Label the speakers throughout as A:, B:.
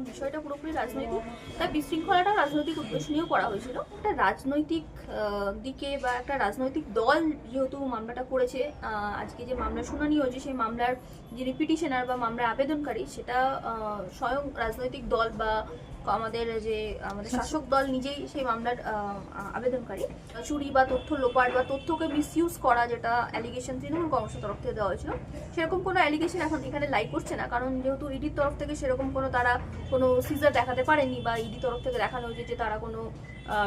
A: যখন বিষয়টা পুরোপুরি রাজনৈতিক, তাই বিশৃঙ্খলাটা রাজনৈতিক উদ্দেশ্য নিয়েও করা হয়েছিল। একটা রাজনৈতিক দিকে বা একটা রাজনৈতিক দল যেহেতু মামলাটা করেছে আজকে যে মামলা শুনানি হয়েছে, সেই মামলার যিনি পিটিশনার বা মামলার আবেদনকারী, সেটা স্বয়ং রাজনৈতিক দল বা আমাদের যে আমাদের শাসক দল নিজেই সেই মামলার আবেদনকারী। চুরি বা তথ্য লোপাট বা তথ্যকে মিসইউজ করা যেটা অ্যালিগেশন তৃণমূল কংগ্রেসের তরফ থেকে দেওয়া হয়েছিল, সেরকম কোনো অ্যালিগেশন এখন এখানে লাইক করছে না, কারণ যেহেতু ইডির তরফ থেকে সেরকম কোনো তারা কোনো সিজার দেখাতে পারেনি বা ইডি তরফ থেকে দেখানো হয়েছে যে তারা কোনো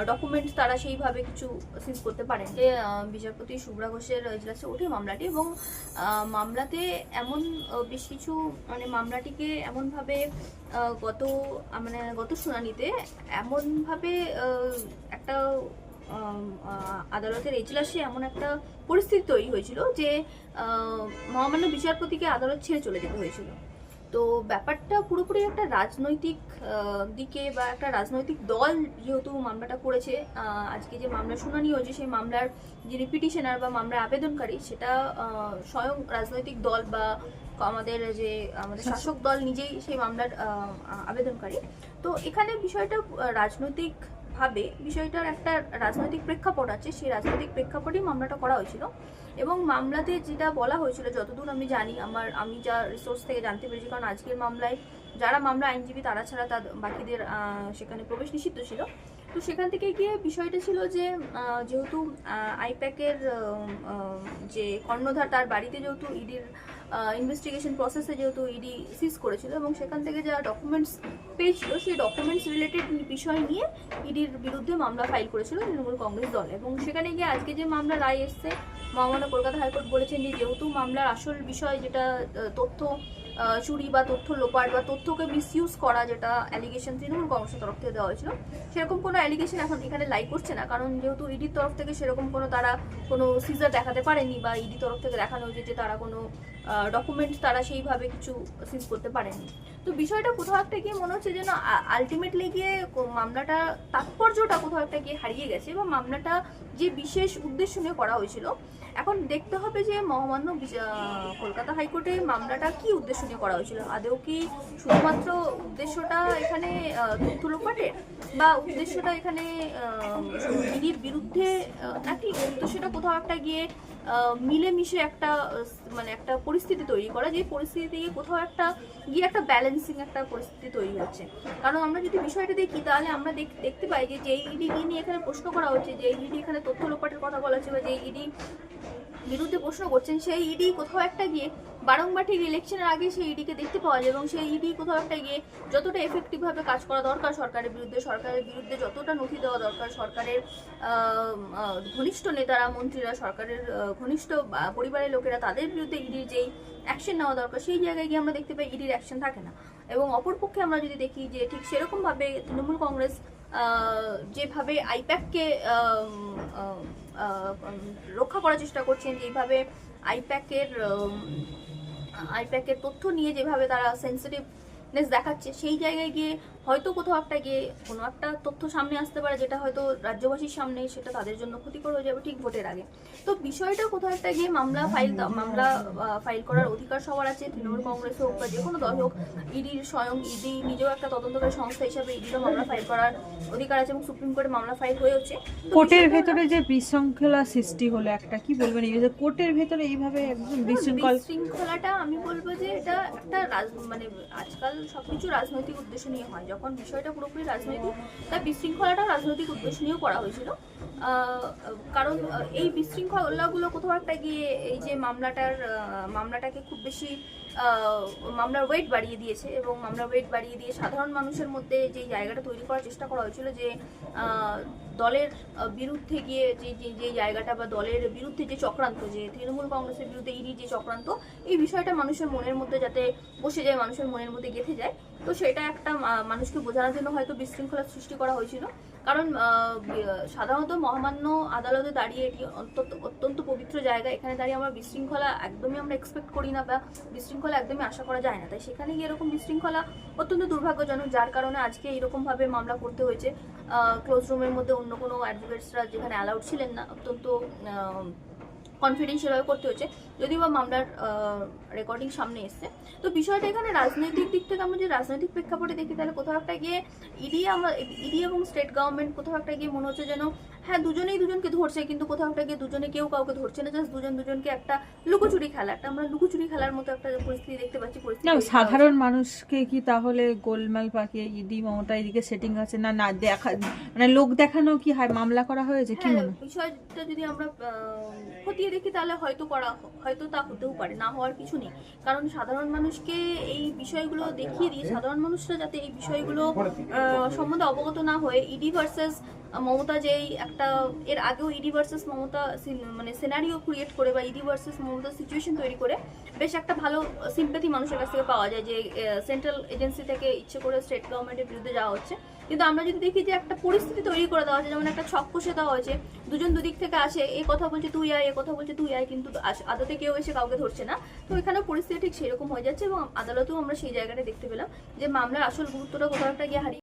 A: ডকুমেন্ট তারা সেইভাবে কিছু সিজ করতে পারেন যে বিচারপতি শুভ্রা ঘোষের এজলাসে ওঠে মামলাটি এবং মামলাতে এমন বেশ কিছু মানে মামলাটিকে এমনভাবে গত মানে গত শুনানিতে এমনভাবে একটা আদালতের এজলাসে এমন একটা পরিস্থিতি তৈরি হয়েছিল যে মহামান্য বিচারপতিকে আদালত ছেড়ে চলে যেতে হয়েছিল। তো ব্যাপারটা পুরোপুরি একটা রাজনৈতিক দিকে বা একটা রাজনৈতিক দল যেহেতু মামলাটা করেছে আজকে যে মামলা শুনানি হয়েছে, সেই মামলার যিনি পিটিশনার বা মামলার আবেদনকারী, সেটা স্বয়ং রাজনৈতিক দল বা আমাদের যে আমাদের শাসক দল নিজেই সেই মামলার আবেদনকারী। তো এখানে বিষয়টা রাজনৈতিক ভাবে বিষয়টার একটা রাজনৈতিক প্রেক্ষাপট আছে, সেই রাজনৈতিক প্রেক্ষাপটেই মামলাটা করা হয়েছিল। এবং মামলাতে যেটা বলা হয়েছিল, যতদূর আমি জানি, আমার, আমি যা রিসোর্স থেকে জানতে পেরেছি, কারণ আজকের মামলায় যারা মামলা আইনজীবী, তারা ছাড়া তার বাকিদের সেখানে প্রবেশ নিষিদ্ধ ছিল। তো সেখান থেকে গিয়ে বিষয়টা ছিল যে যেহেতু আইপ্যাকের যে কর্ণধার, তার বাড়িতে যেহেতু ইডির ইনভেস্টিগেশন প্রসেসে যেহেতু ইডি সিজ করেছিল এবং সেখান থেকে যা ডকুমেন্টস পেয়েছিল, সেই ডকুমেন্টস রিলেটেড বিষয় নিয়ে ইডির বিরুদ্ধে মামলা ফাইল করেছিল তৃণমূল কংগ্রেস দল। এবং সেখানে গিয়ে আজকে যে মামলা রায় এসছে মহামান্য কলকাতা হাইকোর্ট বলেছেন যে যেহেতু মামলার আসল বিষয় যেটা তথ্য চুরি বা তথ্য লোপাট বা তথ্যকে মিসইউজ করা যেটা অ্যালিগেশন তৃণমূল কংগ্রেসের তরফ থেকে দেওয়া হয়েছিল, সেরকম কোনো অ্যালিগেশন এখন এখানে লাই করছে না। কারণ যেহেতু ইডির তরফ থেকে সেরকম কোনো তারা কোনো সিজার দেখাতে পারেনি বা ইডি তরফ থেকে দেখানো হয়েছে যে তারা কোনো ডকুমেন্ট তারা সেইভাবে কিছু সিজ করতে পারেনি। তো বিষয়টা কোথাও একটা গিয়ে মনে হচ্ছে যেন আলটিমেটলি গিয়ে মামলাটা, তাৎপর্যটা কোথাও একটা গিয়ে হারিয়ে গেছে বা মামলাটা যে বিশেষ উদ্দেশ্য নিয়ে করা হয়েছিল, এখন দেখতে হবে যে মহামান্য কলকাতা হাইকোর্টে মামলাটা কি উদ্দেশ্য নিয়ে করা হয়েছিল। আদৌ কি শুধুমাত্র উদ্দেশ্যটা এখানে তথ্য লোপাটের বা উদ্দেশ্যটা এখানে বিরুদ্ধে নাকি উদ্দেশ্যটা কোথাও একটা গিয়ে মিলেমিশে একটা মানে একটা পরিস্থিতি তৈরি করা, যে পরিস্থিতি থেকে কোথাও একটা গিয়ে একটা ব্যালেন্সিং একটা পরিস্থিতি তৈরি হচ্ছে। কারণ আমরা যদি বিষয়টা দেখি, তাহলে আমরা দেখ- দেখতে পাই যে যেই ইডি নিয়ে এখানে প্রশ্ন করা হচ্ছে, যে ইডি এখানে তথ্য লোপাটের কথা বলা হচ্ছে বা যে ইডি বিরুদ্ধে প্রশ্ন করছেন, সেই ইডি কোথাও একটা গিয়ে বারংবার ঠিক ইলেকশনের আগে সেই ইডিকে দেখতে পাওয়া যায় এবং সেই ইডি কোথাও একটা গিয়ে যতটা এফেক্টিভভাবে কাজ করা দরকার সরকারের বিরুদ্ধে সরকারের বিরুদ্ধে যতটা নথি দেওয়া দরকার, সরকারের ঘনিষ্ঠ নেতারা, মন্ত্রীরা, সরকারের ঘনিষ্ঠ পরিবারের লোকেরা, তাদের বিরুদ্ধে ইডির যেই অ্যাকশন নেওয়া দরকার, সেই জায়গায় গিয়ে আমরা দেখতে পাই ইডির অ্যাকশন থাকে না। এবং অপরপক্ষে আমরা যদি দেখি যে ঠিক সেরকমভাবে তৃণমূল কংগ্রেস যেভাবে আইপ্যাককে রক্ষা করার চেষ্টা করছেন, যেভাবে আইপ্যাকের আইপ্যাকের তথ্য নিয়ে যেভাবে তারা সেন্সিটিভনেস দেখাচ্ছে, সেই জায়গায় গিয়ে হয়তো কোথাও একটা গিয়ে কোনো একটা তথ্য সামনে আসতে পারে যেটা হয়তো রাজ্যবাসীর সামনে সেটা তাদের জন্য ক্ষতিকর হয়ে যাবে ঠিক ভোটের আগে। তো বিষয়টা কোথাও একটা গিয়ে মামলা ফাইল মামলা ফাইল করার অধিকার সবার আছে তৃণমূল কংগ্রেস হোক বা যে কোনো দল হোক ইডির স্বয়ং ইডি নিজেও একটা তদন্তকারী সংস্থা হিসাবে ইডিরও মামলা ফাইল করার অধিকার আছে এবং সুপ্রিম কোর্টে মামলা ফাইল হয়েছে তো
B: কোর্টের ভেতরে যে বিশৃঙ্খলা সৃষ্টি হলো একটা কি বলবেন এই যে কোর্টের ভেতরে এইভাবে একদম বিশৃঙ্খল
A: বিশৃঙ্খলাটা আমি বলব যে এটা একটা মানে আজকাল সবকিছু রাজনৈতিক উদ্দেশ্য নিয়ে হয়। যখন বিষয়টা পুরোপুরি রাজনৈতিক, তাই বিশৃঙ্খলাটা রাজনৈতিক উদ্দেশ্য নিয়েও করা হয়েছিল। কারণ এই বিশৃঙ্খলাগুলো কোথাও একটা গিয়ে এই যে মামলাটার মামলাটাকে খুব বেশি মামলার ওয়েট বাড়িয়ে দিয়েছে এবং মামলার ওয়েট বাড়িয়ে দিয়ে সাধারণ মানুষের মধ্যে যে জায়গাটা তৈরি করার চেষ্টা করা হয়েছিল যে দলের বিরুদ্ধে গিয়ে যে যে জায়গাটা বা দলের বিরুদ্ধে যে চক্রান্ত, যে তৃণমূল কংগ্রেসের বিরুদ্ধে ইডি যে চক্রান্ত, এই বিষয়টা মানুষের মনের মধ্যে যাতে বসে যায়, মানুষের মনের মধ্যে গেঁথে যায় তো সেটা একটা মানুষকে বোঝানোর জন্য হয়তো বিশৃঙ্খলা সৃষ্টি করা হয়েছিল। কারণ সাধারণত মহামান্য আদালতে দাঁড়িয়ে এটি অত্যন্ত অত্যন্ত পবিত্র জায়গা। এখানে দাঁড়িয়ে আমরা বিশৃঙ্খলা একদমই আমরা এক্সপেক্ট করি না বা বিশৃঙ্খলা একদমই আশা করা যায় না। তাই সেখানে গিয়ে এরকম বিশৃঙ্খলা অত্যন্ত দুর্ভাগ্যজনক, যার কারণে আজকে এরকম ভাবে মামলা করতে হয়েছে। ক্লোজ রুমের মধ্যে অন্য কোনো অ্যাডভোকেটসরা যেখানে অ্যালাউড ছিলেন না, অত্যন্ত কনফিডেন্সিয়াল ভাবে করতে হচ্ছে। যদিও বা মামলার রেকর্ডিং সামনে এসছে। তো বিষয়টা এখানে রাজনৈতিক দিক থেকে আমরা যে রাজনৈতিক প্রেক্ষাপটে দেখি, তাহলে কোথাও একটা গিয়ে ইডি আমরা ইডি এবং স্টেট গভর্নমেন্ট কোথাও একটা গিয়ে মনে হচ্ছে যেন হ্যাঁ দুজনেই দুজনকে ধরছে কিন্তু কোথাও একটা গিয়ে দুজনে কেউ কাউকে ধরছে না জাস্ট দুজন দুজনকে একটা লুকোচুরি খেলা একটা আমরা লুকোচুরি খেলার মতো একটা পরিস্থিতি দেখতে পাচ্ছি পরিস্থিতি
B: না সাধারণ মানুষকে কি তাহলে গোলমাল পাকিয়ে ইডি মমতা এদিকে সেটিং আছে? না না দেখা মানে লোক দেখানো কি হয়? মামলা করা হয়েছে? কি
A: হ্যাঁ
B: মনে
A: বিষয়টা যদি আমরা খতিয়ে দেখি তাহলে হয়তো করা হয়তো তা হতেও পারে না হওয়ার কিছু নেই। কারণ সাধারণ মানুষকে এই বিষয়গুলো দেখিয়ে দিয়ে সাধারণ মানুষরা যাতে এই বিষয়গুলো আহ, সম্বন্ধে অবগত না হয়ে ইডি ভার্সেস মমতা যেই একটা, এর আগেও ইডি ভার্সেস মমতা মানে সিনারিও ক্রিয়েট করে বা ইডি ভার্সেস মমতা সিচুয়েশন তৈরি করে বেশ একটা ভালো সিম্পেথি মানুষের কাছ থেকে পাওয়া যায় যে সেন্ট্রাল এজেন্সি থেকে ইচ্ছে করে স্টেট গভর্নমেন্টের বিরুদ্ধে যাওয়া হচ্ছে। কিন্তু আমরা যদি দেখি যে একটা পরিস্থিতি তৈরি করে দেওয়া হয়েছে যেমন একটা ছক কষে দেওয়া হয়েছে, দুজন দুদিক থেকে আসে এই কথা বলছে তুই আয়, এ কথা বলছে তুই আয়, কিন্তু আদতে কেউ এসে কাউকে ধরছে না। তো এখানে পরিস্থিতি ঠিক সেরকম হয়ে যাচ্ছে এবং আদালতেও আমরা সেই জায়গাটা দেখতে পেলাম যে মামলার আসল গুরুত্বটা কোথাও একটা গিয়ে হারিয়ে